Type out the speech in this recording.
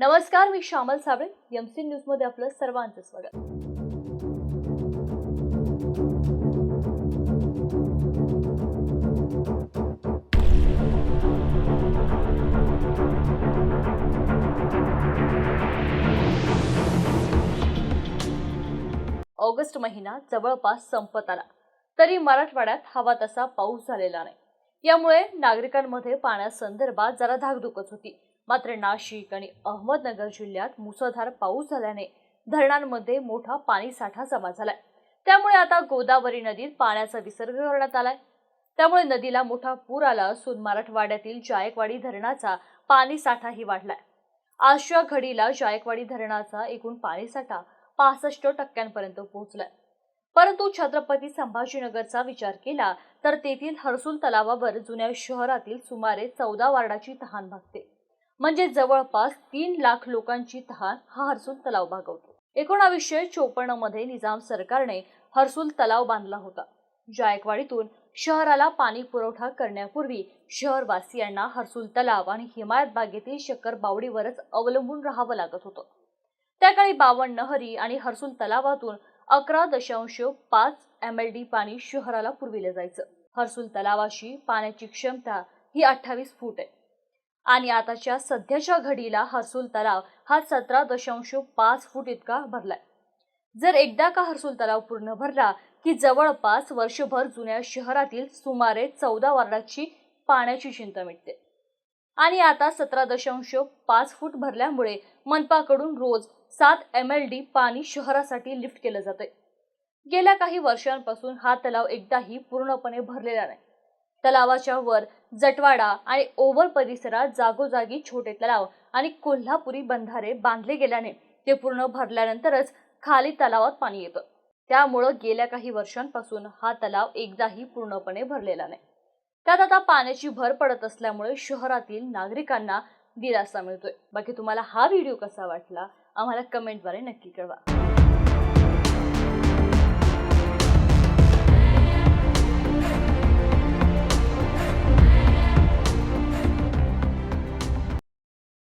नमस्कार मी श्यामल साबळे यमसी न्यूजमध्ये आपलं सर्वांचं स्वागत. ऑगस्ट महिना जवळपास संपत आला. तरी मराठवाड्यात हवा तसा पाऊस झालेला नाही. यामुळे नागरिकांमध्ये पाण्यासंदर्भात जरा धाकधुकच होती. मात्र नाशिक आणि अहमदनगर जिल्ह्यात मुसळधार पाऊस झाल्याने धरणांमध्ये मोठा पाणी साठा जमा झालाय. त्यामुळे आता गोदावरी नदीत पाण्याचा विसर्ग करण्यात आलाय. त्यामुळे नदीला मोठा पूर आला असून मराठवाड्यातील जायकवाडी धरणाचा पाणी साठाही वाढलाय. आजच्या घडीला जायकवाडी धरणाचा एकूण पाणीसाठा पासष्ट टक्क्यांपर्यंत पोहोचलाय. परंतु छत्रपती संभाजीनगरचा विचार केला तर तेथील हर्सुल तलावावर जुन्या शहरातील सुमारे चौदा वार्डाची तहान भागते. म्हणजे जवळपास तीन लाख लोकांची तहान हा हर्सुल तलाव भागवतो. एकोणावीसशे चोपन्नमध्ये निजाम सरकारने हर्सुल तलाव बांधला होता. जायकवाडीतून शहराला पाणी पुरवठा करण्यापूर्वी शहरवासियांना हर्सुल तलाव आणि हिमायत बागेतील शक्कर बावडीवरच अवलंबून राहावं लागत होतं. त्याकाळी बावन्न नहरी आणि हर्सुल तलावातून अकरा दशांश पाच एम एल डी पाणी शहराला पुरविलं जायचं. हर्सुल तलावाशी पाण्याची क्षमता ही अठ्ठावीस फूट आहे. आणि आताच्या सध्याच्या घडीला हर्सुल तलाव हा सतरा दशांश पाच फूट इतका भरलाय. जर एकदा का हर्सुल तलाव पूर्ण भरला की जवळपास वर्षभर जुन्या शहरातील सुमारे चौदा वार्डाची पाण्याची चिंता मिटते. आणि आता सतरा दशांश पाच फूट भरल्यामुळे मनपाकडून रोज सात एम एल डी पाणी शहरासाठी लिफ्ट केलं जातंय. गेल्या काही वर्षांपासून हा तलाव एकदाही पूर्णपणे भरलेला नाही. तलावाच्या वर जटवाडा आणि ओव्हर परिसरात जागोजागी छोटे तलाव आणि कोल्हापुरी बंधारे बांधले गेल्याने ते पूर्ण भरल्यानंतरच खाली तलावात पाणी येतं. त्यामुळं गेल्या काही वर्षांपासून हा तलाव एकदाही पूर्णपणे भरलेला नाही. त्यात आता पाण्याची भर पडत असल्यामुळे शहरातील नागरिकांना दिलासा मिळतोय. बाकी तुम्हाला हा व्हिडिओ कसा वाटला? आम्हाला कमेंटद्वारे नक्की कळवा.